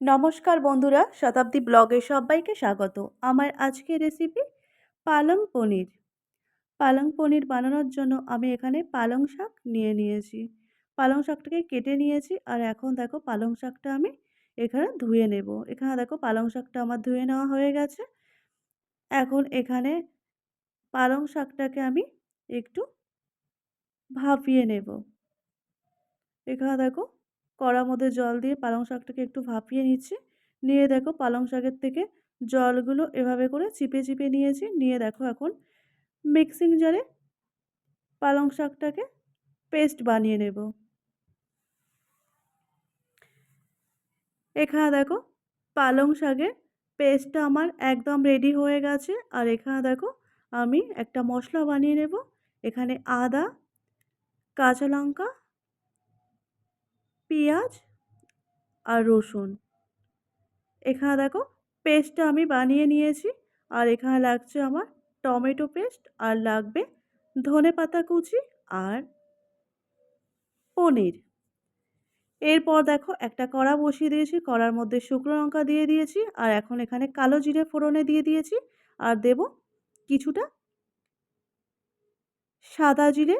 নমস্কার বন্ধুরা, শতাব্দী ব্লগে সবাইকে স্বাগত। আমার আজকের রেসিপি পালং পনির। পালং পনির বানানোর জন্য আমি এখানে পালং শাক নিয়ে নিয়েছি। পালং শাকটাকে কেটে নিয়েছি আর এখন দেখো পালং শাকটা আমি এখানে ধুয়ে নেব। এখানে দেখো পালং শাকটা আমার ধুয়ে নেওয়া হয়ে গেছে। এখন এখানে পালং শাকটাকে আমি একটু ভাপিয়ে নেব। এখানে দেখো কড়ার মধ্যে জল দিয়ে পালং শাকটাকে একটু ভাপিয়ে নিচ্ছি। নিয়ে দেখো পালং শাকের থেকে জলগুলো এভাবে করে চিপে চিপে নিয়েছি। নিয়ে দেখো এখন মিক্সিং জারে পালং শাকটাকে পেস্ট বানিয়ে নেব। এখানে দেখো পালং শাকের পেস্টটা আমার একদম রেডি হয়ে গেছে। আর এখানে দেখো আমি একটা মশলা বানিয়ে নেব। এখানে আদা, কাঁচা লঙ্কা পেঁয়াজ আর রসুন। এখানে দেখো পেস্টটা আমি বানিয়ে নিয়েছি আর এখানে লাগছে আমার টমেটো পেস্ট আর লাগবে ধনে পাতা কুচি আর পনির। এরপর দেখো একটা কড়া বসিয়ে দিয়েছি, কড়ার মধ্যে শুকনো লঙ্কা দিয়ে দিয়েছি আর এখন এখানে কালো জিরে ফোড়নে দিয়ে দিয়েছি আর দেব কিছুটা সাদা জিরে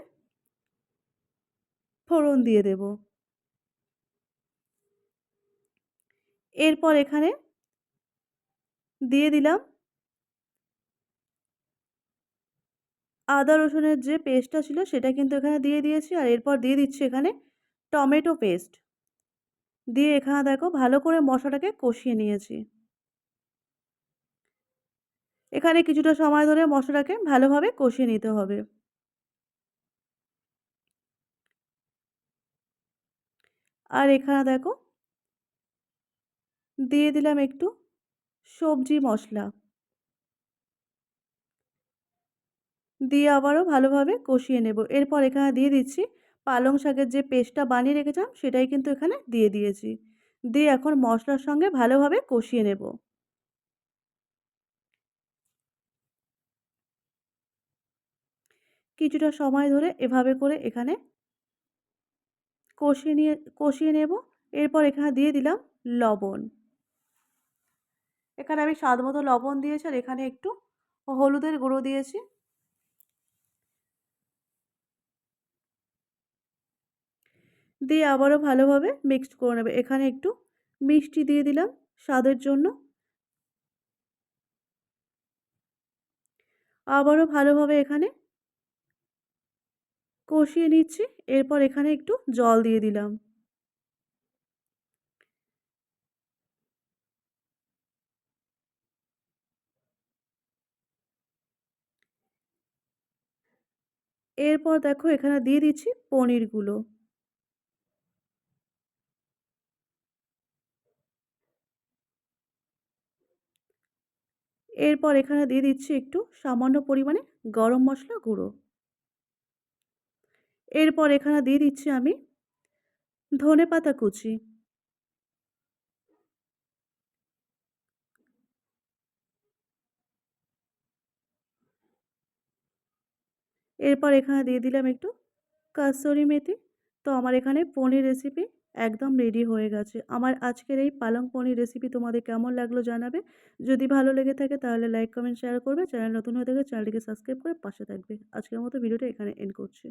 ফোড়ন দিয়ে দেবো। এরপর এখানে দিয়ে দিলাম আদা, রসুনের যে পেস্টটা ছিল সেটা কিন্তু এখানে দিয়ে দিয়েছি। আর এরপর দিয়ে দিচ্ছি এখানে টমেটো পেস্ট দিয়ে এখানে দেখো ভালো করে মশলাটাকে কষিয়ে নিয়েছি। এখানে কিছুটা সময় ধরে মশলাটাকে ভালোভাবে কষিয়ে নিতে হবে। আর এখানে দেখো দিয়ে দিলাম একটু সবজি মশলা দিয়ে আবারও ভালোভাবে কষিয়ে নেব। এরপর এখানে দিয়ে দিচ্ছি পালং শাকের যে পেস্টটা বানিয়ে রেখেছিলাম, সেটাই কিন্তু এখানে দিয়ে দিয়েছি। দিয়ে এখন মশলার সঙ্গে ভালোভাবে কষিয়ে নেব। কিছুটা সময় ধরে এভাবে করে এখানে কষিয়ে নিয়ে, কষিয়ে নেব। এরপর এখানে দিয়ে দিলাম লবণ। এখানে আমি স্বাদ মতো লবণ দিয়েছি আর এখানে একটু হলুদের গুঁড়ো দিয়েছি। দিয়ে আবারও ভালোভাবে মিক্সড করে নেবে। এখানে একটু মিষ্টি দিয়ে দিলাম স্বাদের জন্য। আবারও ভালোভাবে এখানে কষিয়ে নিচ্ছি। এরপর এখানে একটু জল দিয়ে দিলাম। এরপর দেখো এখানে দিয়ে দিচ্ছি পনিরগুলো। এরপর এখানে দিয়ে দিচ্ছি একটু সামান্য পরিমাণে গরম মশলা গুঁড়ো। এরপর এখানে দিয়ে দিচ্ছি আমি ধনে পাতা কুচি। এরপর এখানে দিয়ে দিলাম একটু কাসরি মেথি। তো আমার এখানে পনির রেসিপি একদম রেডি হয়ে গেছে। আমার আজকের এই পালং পনির রেসিপি তোমাদের কেমন লাগল জানাবে। যদি ভালো লেগে থাকে তাহলে লাইক কমেন্ট শেয়ার করবে। চ্যানেল নতুন হয়ে থাকে চ্যানেলটিকে সাবস্ক্রাইব করে পাশে থাকবে। আজকের মতো ভিডিওটা এখানে এন্ড করছি।